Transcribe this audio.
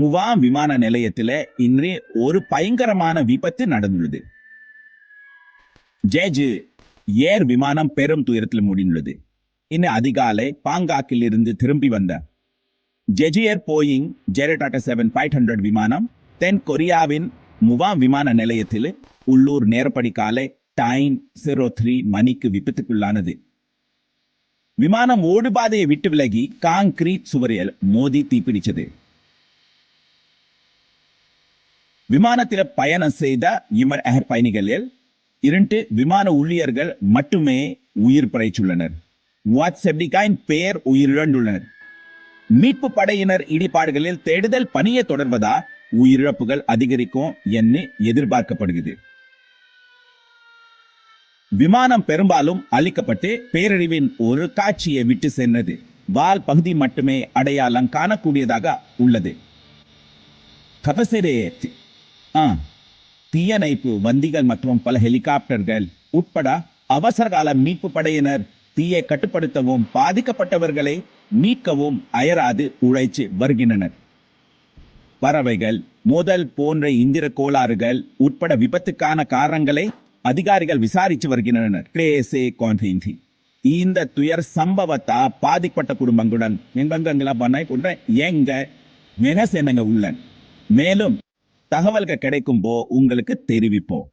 முவாம் விமான நிலையத்தில் இன்று ஒரு பயங்கரமான விபத்து நடந்துள்ளது. ஜேஜு ஏர் விமானம் பெரும் துயரத்தில் முடிந்துள்ளது இன்று அதிகாலை பாங்காக்கில் இருந்து திரும்பி வந்த ஜெஜியர் போயிங் ஜெரடாட்டா செவன் ஃபைவ் ஹண்ட்ரட் விமானம் தென் கொரியாவின் முவாம் விமான நிலையத்தில் உள்ளூர் நேரப்படி காலை டைன் ஜீரோ த்ரீ மணிக்கு விபத்துக்குள்ளானது. விமானம் ஓடுபாதையை விட்டு விலகி காங்கிரீட் சுவரில் மோதி தீப்பிடிச்சது விமானத்தில் பயணம் செய்த இமர் ஏர் பயணிகளில் இரண்டு விமான ஊழியர்கள் மட்டுமே உயிர் பிழைச்சுள்ளனர் வாட்ஸ்அப்டிகாயின் பெயர் உயிரிழந்துள்ளனர். மீட்பு படையினர் இடிபாடுகளில் தேடுதல் பணியை தொடர்வதா உயிரிழப்புகள் அதிகரிக்கும் என்று எதிர்பார்க்கப்படுகிறது. விமானம் பெரும்பாலும் அழிக்கப்பட்டு பேரழிவின் ஒரு காட்சியை விட்டு சென்றது. வால் பகுதி மட்டுமே அடையாளம் காணக்கூடியதாக உள்ளது. கபசிரேத் ஆ. தீயணைப்பு வந்திகள் மற்றும் பல ஹெலிகாப்டர்கள் உட்பட அவசரகால மீட்பு படையினர் தீயை கட்டுப்படுத்தவும் பாதிக்கப்பட்டவர்களை மீட்கவும் அயராது உழைச்சு வருகின்றனர். பறவைகள் மோதல் போன்ற இந்திர கோளாறுகள் உட்பட விபத்துக்கான காரணங்களை அதிகாரிகள் விசாரித்து வருகின்றனர். இந்த துயர் சம்பவத்தா பாதிக்கப்பட்ட குடும்பங்களுடன் எங்கெங்கெல்லாம் பண்ண எங்க எங்க மெனசெனங்க உள்ளன். மேலும் தகவல்கள் கிடைக்கும் போ உங்களுக்கு தெரிவிப்போம்.